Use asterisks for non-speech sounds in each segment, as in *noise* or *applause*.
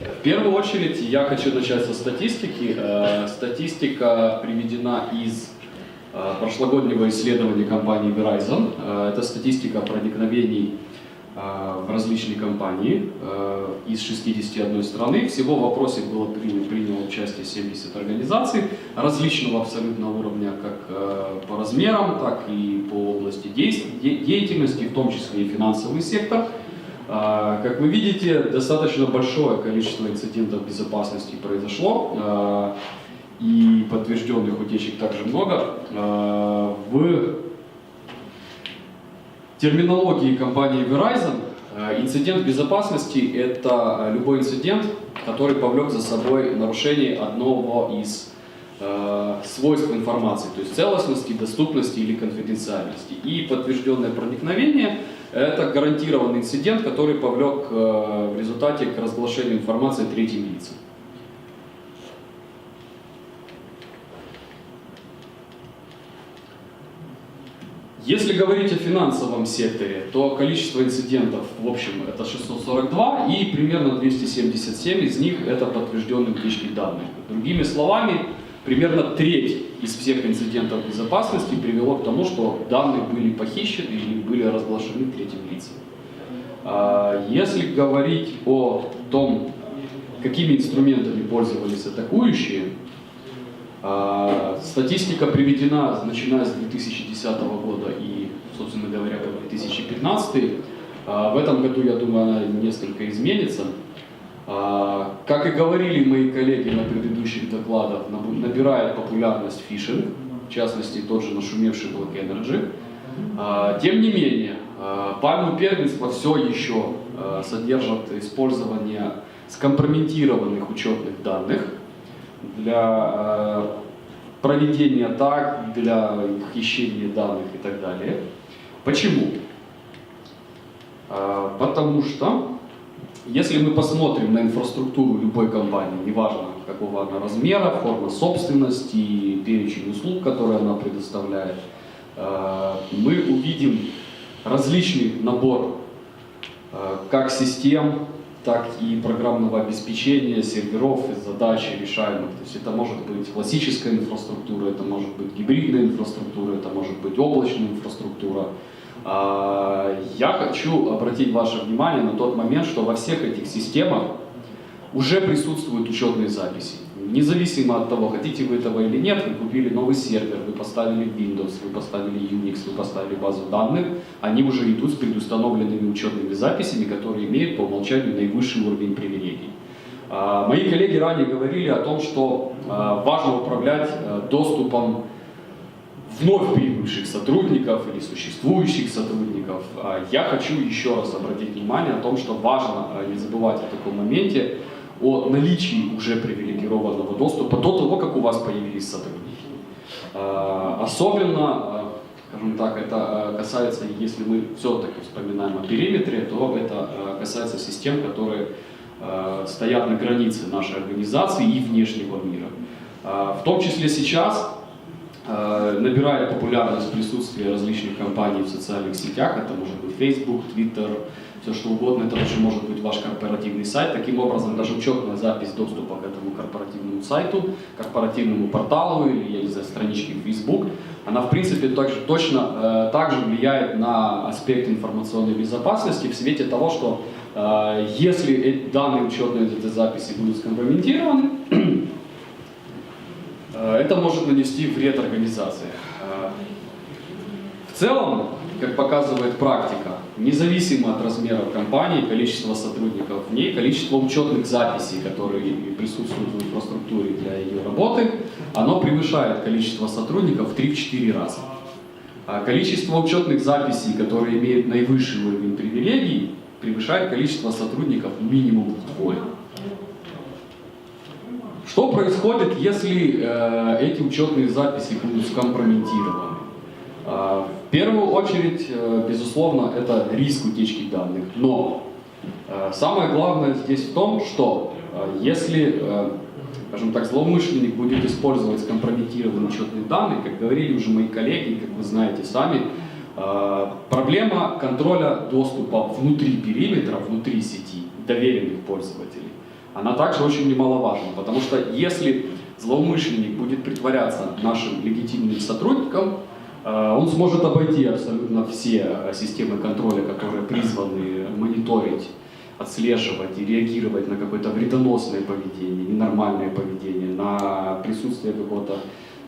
В первую очередь я хочу начать со статистики. Э, Статистика приведена из э, прошлогоднего исследования компании Verizon. Э, Это статистика проникновений в различные компании из 61 страны. Всего в вопросе было принято, приняло участие 70 организаций различного абсолютно уровня, как по размерам, так и по области деятельности, в том числе и финансовый сектор. А, Как вы видите, достаточно большое количество инцидентов безопасности произошло, а, и подтвержденных утечек также много. А, В терминологии компании Verizon инцидент безопасности – это любой инцидент, который повлек за собой нарушение одного из свойств информации, то есть целостности, доступности или конфиденциальности. И подтвержденное проникновение – это гарантированный инцидент, который повлек э, в результате к разглашению информации третьим лицам. Если говорить о финансовом секторе, то количество инцидентов в общем это 642 и примерно 277 из них это подтвержденные утечки данных. Другими словами, примерно треть из всех инцидентов безопасности привело к тому, что данные были похищены или были разглашены третьим лицам. А, Если говорить о том, какими инструментами пользовались атакующие, а, Статистика приведена начиная с 2010 года и, собственно говоря, по 2015. А, В этом году, я думаю, она несколько изменится. А, Как и говорили мои коллеги на предыдущих докладах, набирает популярность фишинг, в частности, тот же нашумевший Black Energy. А, Тем не менее, а, пальму первенства все еще содержат использование скомпрометированных учетных данных для проведения атак, для хищения данных и так далее. Почему? Потому что, если мы посмотрим на инфраструктуру любой компании, неважно какого она размера, форма собственности, перечень услуг, которые она предоставляет, э, мы увидим различный набор э, как систем, так и программного обеспечения, серверов и задач решаемых. То есть это может быть классическая инфраструктура, это может быть гибридная инфраструктура, это может быть облачная инфраструктура. А, Я хочу обратить ваше внимание на тот момент, что во всех этих системах уже присутствуют учетные записи. Независимо от того, хотите вы этого или нет, вы купили новый сервер, вы поставили Windows, вы поставили Unix, вы поставили базу данных, они уже идут с предустановленными учетными записями, которые имеют по умолчанию наивысший уровень привилегий. А, Мои коллеги ранее говорили о том, что а, важно управлять а, доступом вновь прибывших сотрудников или существующих сотрудников. А Я хочу еще раз обратить внимание о том, что важно а, не забывать о таком моменте, о наличии уже привилегированного доступа до того, как у вас появились сотрудники. А, Особенно, скажем так, это касается, если мы все-таки вспоминаем о периметре, то это касается систем, которые стоят на границе нашей организации и внешнего мира. В том числе сейчас набирает популярность присутствие различных компаний в социальных сетях. Это может быть Facebook, Twitter, все что угодно. Это даже может быть ваш корпоративный сайт. Таким образом, даже учетная запись доступа к этому корпоративному сайту, корпоративному порталу или, я не знаю, страничке в Facebook, она, в принципе, также, точно э, также влияет на аспект информационной безопасности в свете того, что э, если эти данные учетные записи будут скомпрометированы, Э, это может нанести вред организации. Э, В целом, как показывает практика, независимо от размеров компании, количества сотрудников в ней, количество учетных записей, которые присутствуют в инфраструктуре для ее работы, оно превышает количество сотрудников в 3-4 раза. А количество учетных записей, которые имеют наивысший уровень привилегий, превышает количество сотрудников минимум вдвое. Что происходит, если э, эти учетные записи будут скомпрометированы? Э, в первую очередь, э, безусловно, это риск утечки данных. Но э, самое главное здесь в том, что э, если, э, скажем так, злоумышленник будет использовать скомпрометированные учетные данные, как говорили уже мои коллеги, как вы знаете сами, э, проблема контроля доступа внутри периметра, внутри сети доверенных пользователей она также очень немаловажна, потому что если злоумышленник будет притворяться нашим легитимным сотрудником, э, он сможет обойти абсолютно все э, системы контроля, которые призваны мониторить, отслеживать и реагировать на какое-то вредоносное поведение, ненормальное поведение, на присутствие какого-то,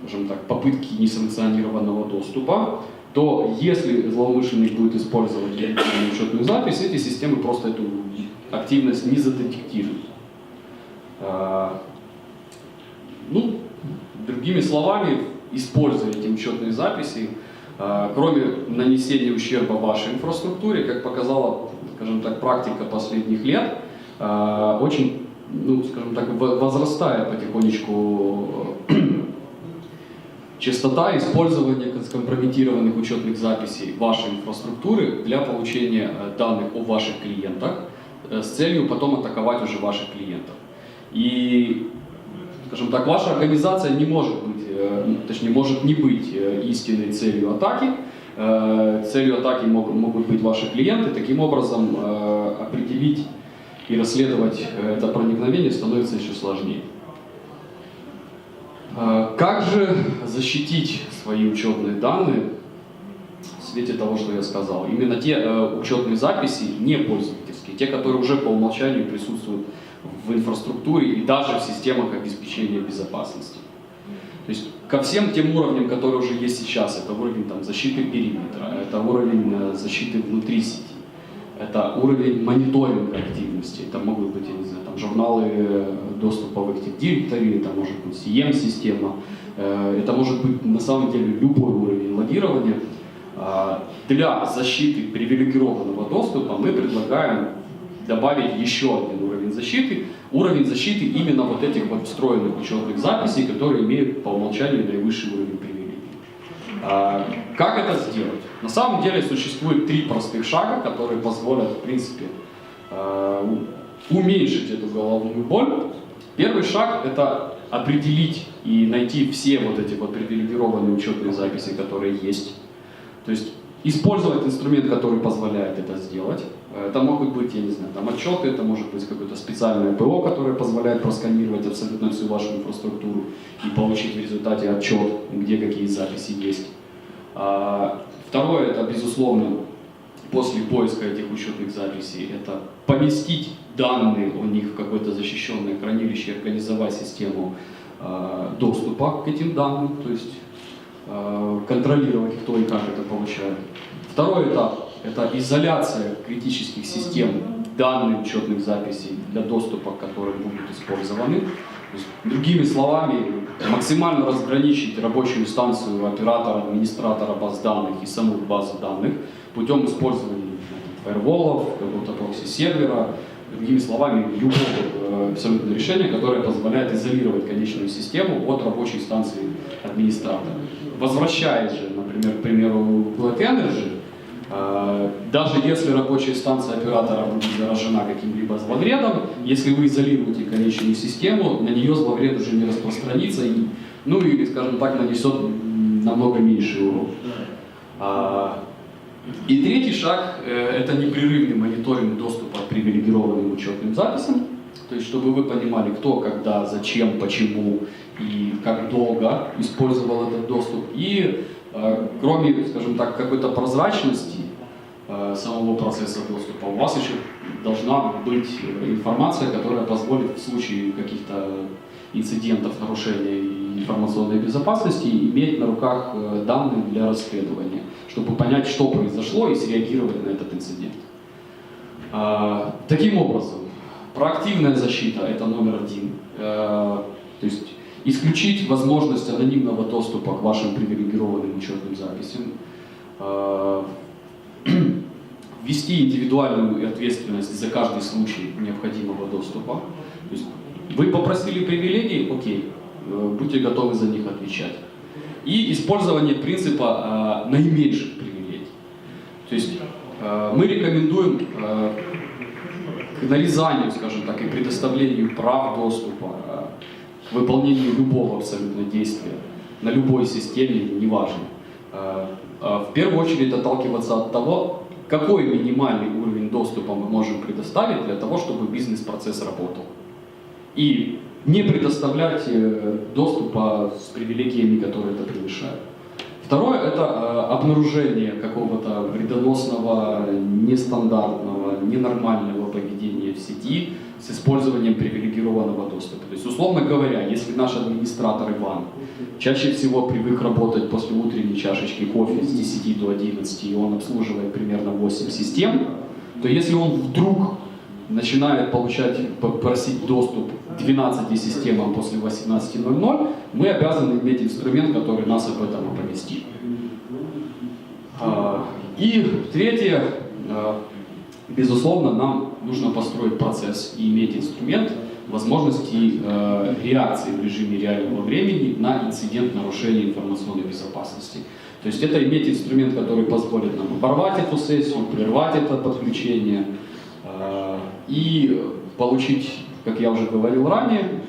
скажем так, попытки несанкционированного доступа, то если злоумышленник будет использовать учетную запись, эти системы просто эту активность не задетектируют. А, ну, другими словами, используя эти учетные записи, а, кроме нанесения ущерба вашей инфраструктуре, как показала, скажем так, практика последних лет, а, очень, ну, скажем так, возрастает потихонечку *clears throat* частота использования скомпрометированных учетных записей вашей инфраструктуры для получения э, данных о ваших клиентах э, с целью потом атаковать уже ваших клиентов. И, скажем так, ваша организация не может быть, э, точнее, может не быть истинной целью атаки. Целью атаки могут, могут быть ваши клиенты. Таким образом, определить и расследовать это проникновение становится еще сложнее. Как же защитить свои учетные данные в свете того, что я сказал? Именно те э, учетные записи, не пользовательские, те, которые уже по умолчанию присутствуют в инфраструктуре и даже в системах обеспечения безопасности. То есть ко всем тем уровням, которые уже есть сейчас, это уровень там, защиты периметра, это уровень э, защиты внутри сети, это уровень мониторинга активности, это могут быть, я не знаю, там, журналы э, доступа в Active Directory, это может быть CM-система, э, это может быть на самом деле любой уровень логирования. А, для защиты привилегированного доступа мы предлагаем добавить еще один уровень защиты, уровень защиты именно вот этих вот встроенных учетных записей, которые имеют по умолчанию наивысший уровень привилегий. А, как это сделать? На самом деле существует три простых шага, которые позволят, в принципе, а, уменьшить эту головную боль. Первый шаг – это определить и найти все вот эти вот привилегированные учетные записи, которые есть. То есть использовать инструмент, который позволяет это сделать. Это могут быть, я не знаю, там отчеты, это может быть какое-то специальное ПО, которое позволяет просканировать абсолютно всю вашу инфраструктуру и получить в результате отчет, где какие записи есть. А, второе, это, безусловно, после поиска этих учетных записей, это поместить данные у них в какое-то защищенное хранилище, организовать систему э, доступа к этим данным, то есть э, контролировать, кто и как это получает. Второй этап – это изоляция критических систем данных учетных записей для доступа к которым будут использованы. есть, другими словами, максимально разграничить рабочую станцию оператора, администратора баз данных и саму базу данных путем использования фаерволов, какого-то прокси-сервера, другими словами, любого э, абсолютно решения, которое позволяет изолировать конечную систему от рабочей станции администратора. Возвращаясь же, например, к примеру Black Energy, даже если рабочая станция оператора будет заражена каким-либо зловредом, если вы изолируете конечную систему, на нее зловред уже не распространится, и, ну или, скажем так, нанесет намного меньший урон. А, и третий шаг э, – это непрерывный мониторинг доступа к привилегированным учетным записям. То есть, чтобы вы понимали, кто, когда, зачем, почему и как долго использовал этот доступ. И э, кроме, скажем так, какой-то прозрачности э, самого процесса доступа, у вас еще должна быть информация, которая позволит в случае каких-то инцидентов нарушения информационной безопасности иметь на руках э, данные для расследования, чтобы понять, что произошло и среагировать на этот инцидент. А, таким образом, проактивная защита – это номер один. Э, то есть исключить возможность анонимного доступа к вашим привилегированным учетным записям, э, *clears throat* ввести индивидуальную ответственность за каждый случай необходимого доступа. То есть вы попросили привилегии, окей, Э, будьте готовы за них отвечать. И использование принципа э, наименьших привилегий. То есть э, мы рекомендуем э, к нарезанию, скажем так, и предоставлению прав доступа, к выполнению любого абсолютно действия на любой системе, неважно. Э, э, в первую очередь отталкиваться от того, какой минимальный уровень доступа мы можем предоставить для того, чтобы бизнес-процесс работал. и не предоставлять э, доступа с привилегиями, которые это превышают. Второе – это э, обнаружение какого-то вредоносного, нестандартного, ненормального поведения в сети с использованием привилегированного доступа. То есть, условно говоря, если наш администратор Иван чаще всего привык работать после утренней чашечки кофе с 10 до 11, и он обслуживает примерно 8 систем, то если он вдруг начинает получать, просить доступ к 12 системам после 18.00, мы обязаны иметь инструмент, который нас об этом оповестит. А, и третье, а, безусловно, нам нужно построить процесс и иметь инструмент возможности а, реакции в режиме реального времени на инцидент нарушения информационной безопасности. То есть это иметь инструмент, который позволит нам оборвать эту сессию, прервать это подключение, и получить, как я уже говорил ранее,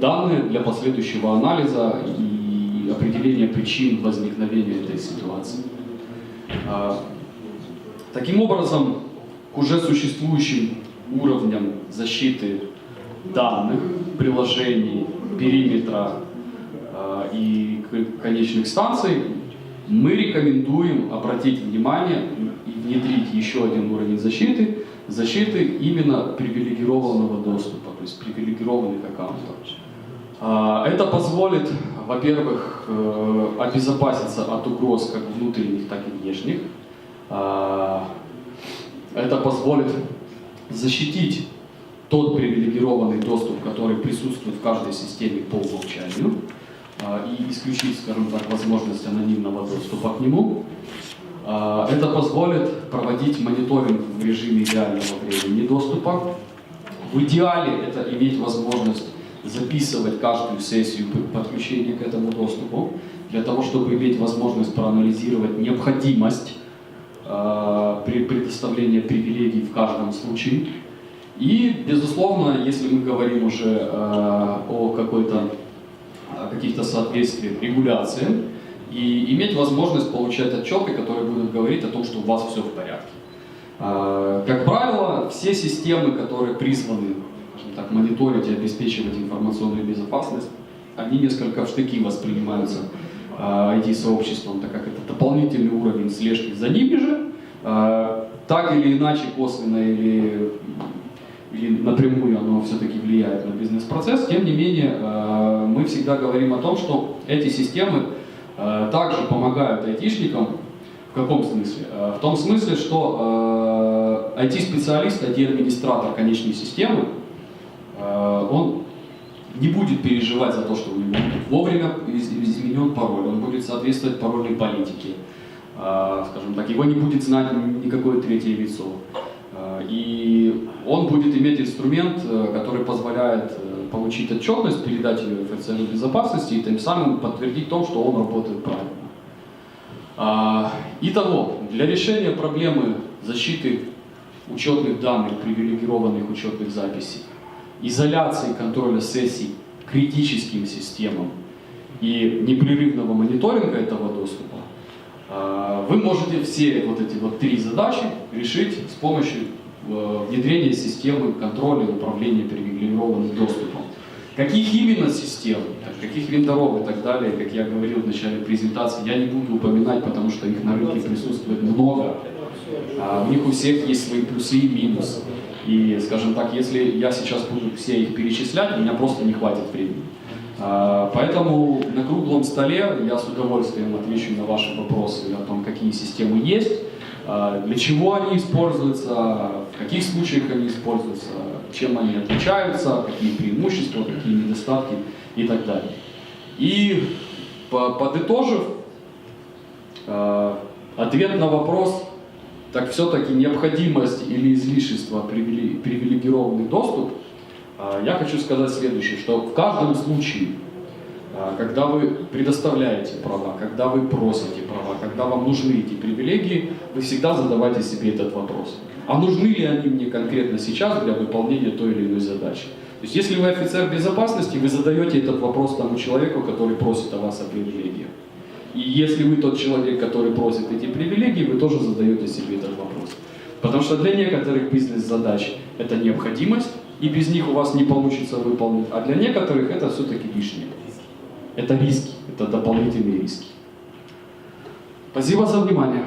данные для последующего анализа и определения причин возникновения этой ситуации. А, таким образом, к уже существующим уровням защиты данных, приложений, периметра а, и конечных станций мы рекомендуем обратить внимание и внедрить еще один уровень защиты – защиты именно привилегированного доступа, то есть привилегированных аккаунтов. А, это позволит, во-первых, э, обезопаситься от угроз как внутренних, так и внешних. Это позволит защитить тот привилегированный доступ, который присутствует в каждой системе по умолчанию, а, и исключить, скажем так, возможность анонимного доступа к нему. А, это позволит проводить мониторинг в режиме реального времени доступа. В идеале это иметь возможность записывать каждую сессию подключения к этому доступу, для того, чтобы иметь возможность проанализировать необходимость э, при предоставлении привилегий в каждом случае. И, безусловно, если мы говорим уже э, о какой-то каких-то соответствиях регуляции, и иметь возможность получать отчеты, которые будут говорить о том, что у вас все в порядке. А, как правило, все системы, которые призваны так, мониторить и обеспечивать информационную безопасность, они несколько в штыки воспринимаются IT-сообществом, а, так как это дополнительный уровень слежки за ними же, а, так или иначе, косвенно или, или напрямую оно все-таки влияет на бизнес-процесс. Тем не менее, мы всегда говорим о том, что эти системы также помогают айтишникам. В каком смысле? В том смысле, что IT-специалист, IT-администратор конечной системы, не будет переживать за то, что у него будет вовремя изменен пароль, он будет соответствовать парольной политике. Скажем так, его не будет знать никакое третье лицо. И он будет иметь инструмент, который позволяет получить отчетность, передать ее офицеру безопасности и тем самым подтвердить то, что он работает правильно. А, итого, для решения проблемы защиты учетных данных, привилегированных учетных записей, изоляции контроля сессий критическим системам и непрерывного мониторинга этого доступа, а, вы можете все вот эти вот три задачи решить с помощью э, внедрения системы контроля и управления привилегированным доступом. Каких именно систем, каких вендоров и так далее, как я говорил в начале презентации, я не буду упоминать, потому что их на рынке присутствует много. А у них у всех есть свои плюсы и минусы. И, скажем так, если я сейчас буду все их перечислять, у меня просто не хватит времени. А, поэтому на круглом столе я с удовольствием отвечу на ваши вопросы о том, какие системы есть, а, для чего они используются, в каких случаях они используются, чем они отличаются, какие преимущества, какие недостатки и так далее. И подытожив, а, ответ на вопрос, так все-таки необходимость или излишество привилегированный доступ, а, я хочу сказать следующее, что в каждом случае а, когда вы предоставляете права, когда вы просите права, когда вам нужны эти привилегии, вы всегда задавайте себе этот вопрос. А нужны ли они мне конкретно сейчас для выполнения той или иной задачи? То есть если вы офицер безопасности, вы задаете этот вопрос тому человеку, который просит о вас о привилегиях. И если вы тот человек, который просит эти привилегии, вы тоже задаете себе этот вопрос. Потому что для некоторых бизнес-задач это необходимость, и без них у вас не получится выполнить. А для некоторых это все-таки лишнее. Это риски, это дополнительные риски. Спасибо за внимание.